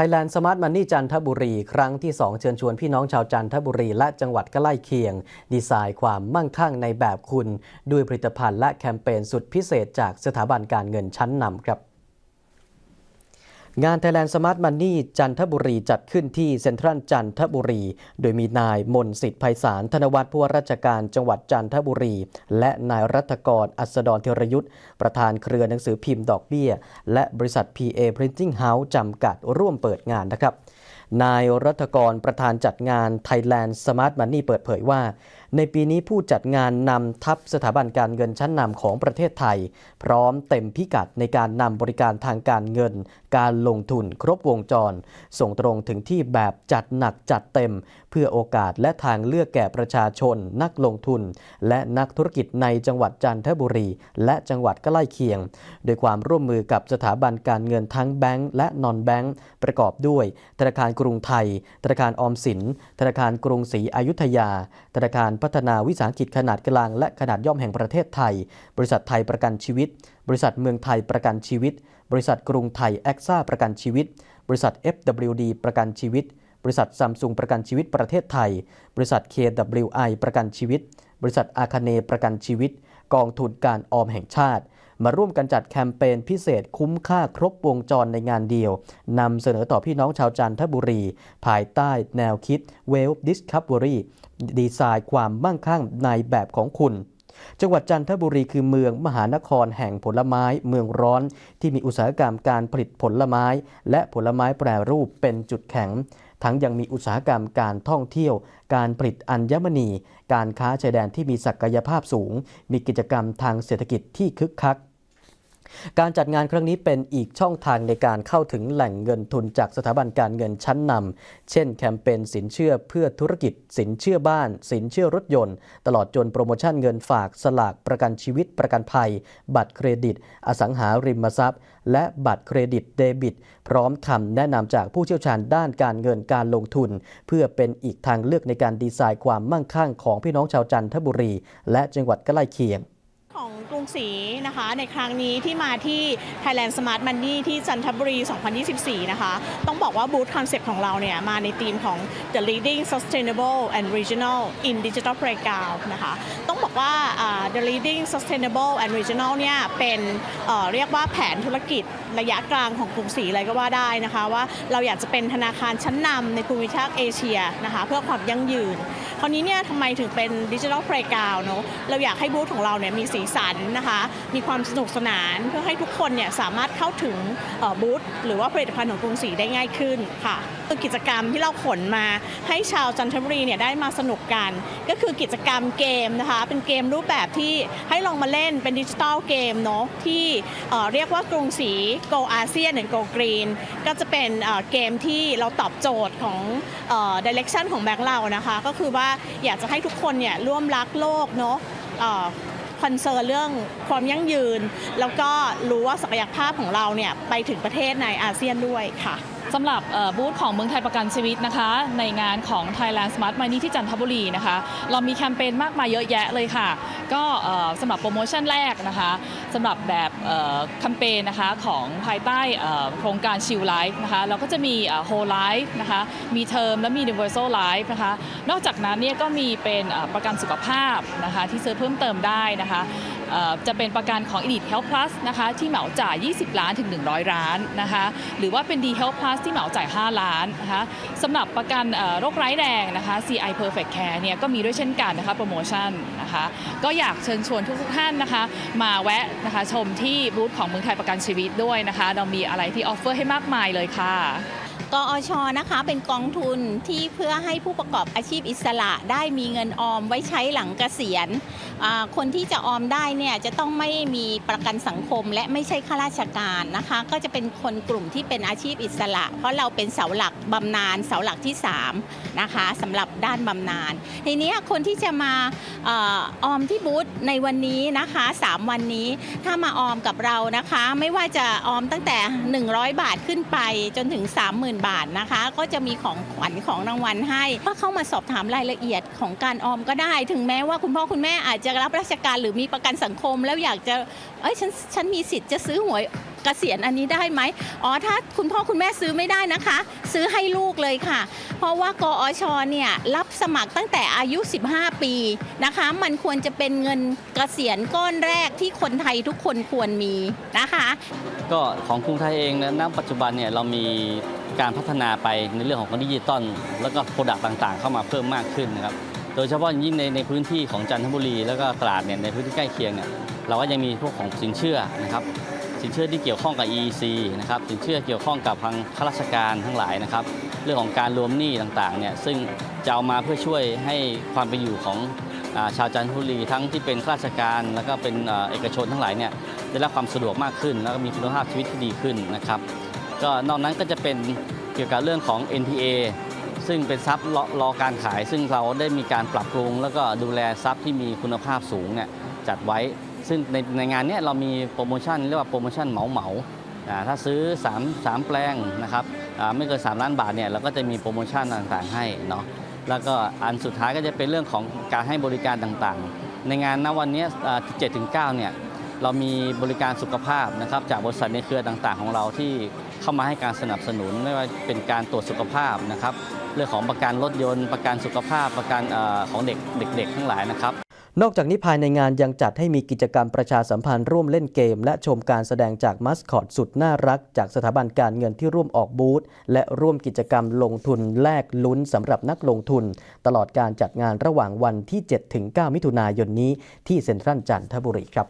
Thailand Smart Money จันทบุรี ครั้งที่ 2 เชิญชวนพี่น้องชาวจันทบุรี และจังหวัดใกล้เคียง ดีไซน์ความมั่งคั่งในแบบคุณ ด้วยผลิตภัณฑ์และแคมเปญสุดพิเศษจากสถาบันการเงินชั้นนำครับ งาน Thailand Smart Money จันทบุรีจัดขึ้นที่เซ็นทรัลจันทบุรี โดยมีนายมนสิทธิ์ไพศาลธนวัฒน์ผู้ว่าราชการจังหวัดจันทบุรี และนายรัตกรอัสดรเทรยุทธ์ ประธานเครือหนังสือพิมพ์ดอกเบี้ย และบริษัท PA Printing House จำกัดร่วมเปิดงานนะครับนายรัตกรประธานจัดงาน Thailand Smart Money เปิดเผยว่า ในปีนี้ผู้จัดงานนำทัพสถาบันการเงินชั้นนำของประเทศไทย พร้อมเต็มพิกัดในการนำบริการทางการเงินการลงทุนครบวงจร ส่งตรงถึงที่แบบจัดหนักจัดเต็ม เพื่อโอกาสและทางเลือกแก่ประชาชน นักลงทุน และนักธุรกิจในจังหวัดจันทบุรี และจังหวัดใกล้เคียง โดยความร่วมมือกับสถาบันการเงินทั้งแบงก์และนอนแบงก์ประกอบด้วย ธนาคารกรุงไทย ธนาคารออมสิน ธนาคารกรุงศรีอยุธยา ธนาคารพัฒนาวิสาหกิจขนาดกลางและขนาดย่อมแห่งประเทศไทย บริษัทไทยประกันชีวิต บริษัทเมืองไทยประกันชีวิต บริษัทกรุงไทยแอคซ่าประกันชีวิต บริษัท FWD ประกันชีวิต บริษัทซัมซุงประกันชีวิตประเทศไทย บริษัท KWI ประกันชีวิต บริษัทอาคาเนประกันชีวิต กองทุนการออมแห่งชาติ มาร่วมกันจัดแคมเปญพิเศษคุ้มค่าครบวงจรในงานเดียวนำเสนอต่อพี่น้องชาวจันทบุรี ภายใต้แนวคิด Wealth Discovery ดีไซน์ความมั่งคั่งในแบบของคุณ จังหวัดจันทบุรีคือเมืองมหานครแห่งผลไม้เมืองร้อน ที่มีอุตสาหกรรมการผลิตผลไม้ และผลไม้แปรรูปเป็นจุดแข็ง ทั้งยังมีอุตสาหกรรมการท่องเที่ยว การผลิตอัญมณี การค้าชายแดนที่มีศักยภาพสูง มีกิจกรรมทางเศรษฐกิจที่คึกคัก การจัดงานครั้งนี้เป็นอีกช่องทางในการเข้าถึงแหล่งเงินทุนจากสถาบันการเงินชั้นนำ เช่นแคมเปญสินเชื่อเพื่อธุรกิจ สินเชื่อบ้าน สินเชื่อรถยนต์ ตลอดจนโปรโมชั่นเงินฝากสลากประกันชีวิตประกันภัย บัตรเครดิต อสังหาริมทรัพย์ และบัตรเครดิตเดบิต พร้อมคำแนะนำจากผู้เชี่ยวชาญด้านการเงินการลงทุน เพื่อเป็นอีกทางเลือกในการดีไซน์ความมั่งคั่งของพี่น้องชาวจันทบุรี และจังหวัดใกล้เคียงของ กรุงศรีนะคะ ในครั้งนี้ที่มาที่ Thailand Smart Money ที่จันทบุรี 2024 นะคะ ต้องบอกว่าบูธคอนเซปต์ของเราเนี่ยมาในธีมของ The Leading Sustainable and Regional in Digital Playground นะคะ ต้องบอกว่า The Leading Sustainable and Regional เนี่ยเป็นเอ่อเรียกว่าแผนธุรกิจระยะกลางของกรุงศรีเลยก็ว่าได้นะคะ ว่าเราอยากจะเป็นธนาคารชั้นนำในภูมิภาคเอเชียนะคะเพื่อความยั่งยืนคราวนี้เนี่ยทำไมถึงเป็นดิจิทัลเพลย์กราวเนาะเราอยากให้บูธของเราเนี่ยมีสีสันนะคะมีความสนุกสนานเพื่อให้ทุกคนเนี่ยสามารถเข้าถึงบูธหรือว่าผลิตภัณฑ์ของกรุงศรีได้ง่ายขึ้นค่ะคือกิจกรรมที่เราขนมาให้ชาวจันทบุรีเนี่ยได้มาสนุกกัน ก็คือกิจกรรมเกมนะคะเป็นเกมรูปแบบที่ให้ลองมาเล่นเป็นดิจิทัลเกมเนาะที่เอ่อเรียกว่ากรุงศรี Go ASEAN and Go Green ก็จะเป็นเเกมที่เราตอบโจทย์ของเอ่อ direction ของแบงค์เรานะคะ ก็คือว่าอยากจะให้ทุกคนเนี่ยร่วมรักโลกเนาะ คอนเซิร์นเรื่องความยั่งยืน แล้วก็รู้ว่าศักยภาพของเราเนี่ยไปถึงประเทศในอาเซียนด้วยค่ะ สำหรับบูธของเมืองไทยประกันชีวิตนะคะ ในงานของ Thailand Smart Money ที่จันทบุรีนะคะ เรามีแคมเปญมากมายเยอะแยะเลยค่ะ ก็สำหรับโปรโมชั่นแรกนะคะสำหรับแบบแคมเปญนะคะของภายใต้โครงการชิลไลฟ์นะคะเราก็จะมีโฮไลฟ์นะคะมีเทอมและมี Universal Life นะคะนอกจากนั้นเนี่ยก็มีเป็นประกันสุขภาพนะคะที่ซื้อเพิ่มเติมได้นะคะ จะเป็นประกันของ Elite Health Plus นะคะที่เหมาจ่าย 20 ล้านถึง 100 ล้านนะคะหรือว่าเป็น D Health Plus ที่เหมาจ่าย 5 ล้านนะคะสำหรับประกันโรคร้ายแรงนะคะ CI Perfect Care เนี่ยก็มีด้วยเช่นกันนะคะโปรโมชั่นนะคะก็อยากเชิญชวนทุกท่านนะคะมาแวะนะคะชมที่บูธของเมืองไทยประกันชีวิตด้วยนะคะ เรามีอะไรที่ออฟเฟอร์ให้มากมายเลยค่ะ กอชนะคะเป็นกองทุนที่เพื่อให้ผู้ประกอบอาชีพอิสระได้มีเงินออมไว้ใช้หลังเกษียณ คนที่จะออมได้เนี่ยจะต้องไม่มีประกันสังคมและไม่ใช่ข้าราชการนะคะ ก็จะเป็นคนกลุ่มที่เป็นอาชีพอิสระ เพราะเราเป็นเสาหลักบำนาญเสาหลักที่3นะคะสำหรับด้านบำนาญทีนี้คนที่จะมาออออมที่บูธในวันนี้นะคะ 3 วันนี้ถ้ามาออมกับเรานะคะ ไม่ว่าจะออมตั้งแต่ 100 บาทขึ้นไปจนถึง 30,000บาทนะคะ ก็จะมีของขวัญของรางวัลให้ก็เข้ามาสอบถามรายละเอียดของการออมก็ได้ ถึงแม้ว่าคุณพ่อคุณแม่อาจจะรับราชการหรือมีประกันสังคม แล้วอยากจะเอ้ยฉันฉันมีสิทธิ์จะซื้อหวยเกษียณอันนี้ได้ไหมอ๋อถ้าคุณพ่อคุณแม่ซื้อไม่ได้นะคะ ซื้อให้ลูกเลยค่ะ เพราะว่ากอชเนี่ยรับสมัครตั้งแต่อายุ 15 ปีนะคะ มันควรจะเป็นเงินเกษียณก้อนแรกที่คนไทยทุกคนควรมีนะคะ ก็ของกรุงไทยเองนะณปัจจุบันเนี่ยเรามีการพัฒนาไปในเรื่องของดิจิตอลแล้วก็โปรดักต์ต่างๆ เข้ามาเพิ่มมากขึ้นนะครับโดยเฉพาะยิ่งในในพื้นที่ของจันทบุรี แล้วก็ตราดเนี่ยในพื้นที่ใกล้เคียงเนี่ยเราก็ยังมีพวกของสินเชื่อนะครับ สินเชื่อที่เกี่ยวข้องกับ EEC นะครับสินเชื่อเกี่ยวข้องกับทางข้าราชการทั้งหลายนะครับ เรื่องของการรวมหนี้ต่างๆเนี่ยซึ่งจะเอามาเพื่อช่วยให้ความเป็นอยู่ของอชาวจันทบุรีทั้งที่เป็นข้าราชการ แล้วก็เป็นเอกชนทั้งหลายเนี่ยได้รับความสะดวกมากขึ้น แล้วก็มีคุณภาพชีวิตที่ดีขึ้นนะครับก็นอกนั้นก็จะเป็นเกี่ยวกับเรื่องของ NPA ซึ่งเป็นทรัพย์รอรอการขาย ซึ่งเราได้มีการปรับปรุง แล้วก็ดูแลทรัพย์ที่มีคุณภาพสูงเนี่ยจัดไว้ ซึ่งในในงานนี้เรามีโปรโมชั่นเรียกว่าโปรโมชั่นเหมาเหมาถ้าซื้อ 3 3 แปลงนะครับไม่เกิน 3 ล้านบาทเนี่ยเราก็จะมีโปรโมชั่นต่างๆให้เนาะแล้วก็อันสุดท้ายก็จะเป็นเรื่องของการให้บริการต่างๆ ในงานณวันนี้7ถึง9เนี่ยเรามีบริการสุขภาพนะครับจากบริษัทในเครือต่างๆ ของเราที่เข้ามาให้การสนับสนุนไม่ว่าเป็นการตรวจสุขภาพนะครับ เรื่องของประกันรถยนต์ ประกันสุขภาพประกันออของเด็กเด็กๆทั้งหลายนะครับ นอกจากนี้ภายในงานยังจัดให้มีกิจกรรมประชาสัมพันธ์ร่วมเล่นเกม และชมการแสดงจากมัสคอตสุดน่ารัก จากสถาบันการเงินที่ร่วมออกบูธและร่วมกิจกรรมลงทุนแลกลุ้นสำหรับนักลงทุน ตลอดการจัดงานระหว่างวันที่ 7-9 มิถุนายนนี้ที่เซ็นทรัลจันทบุรีครับ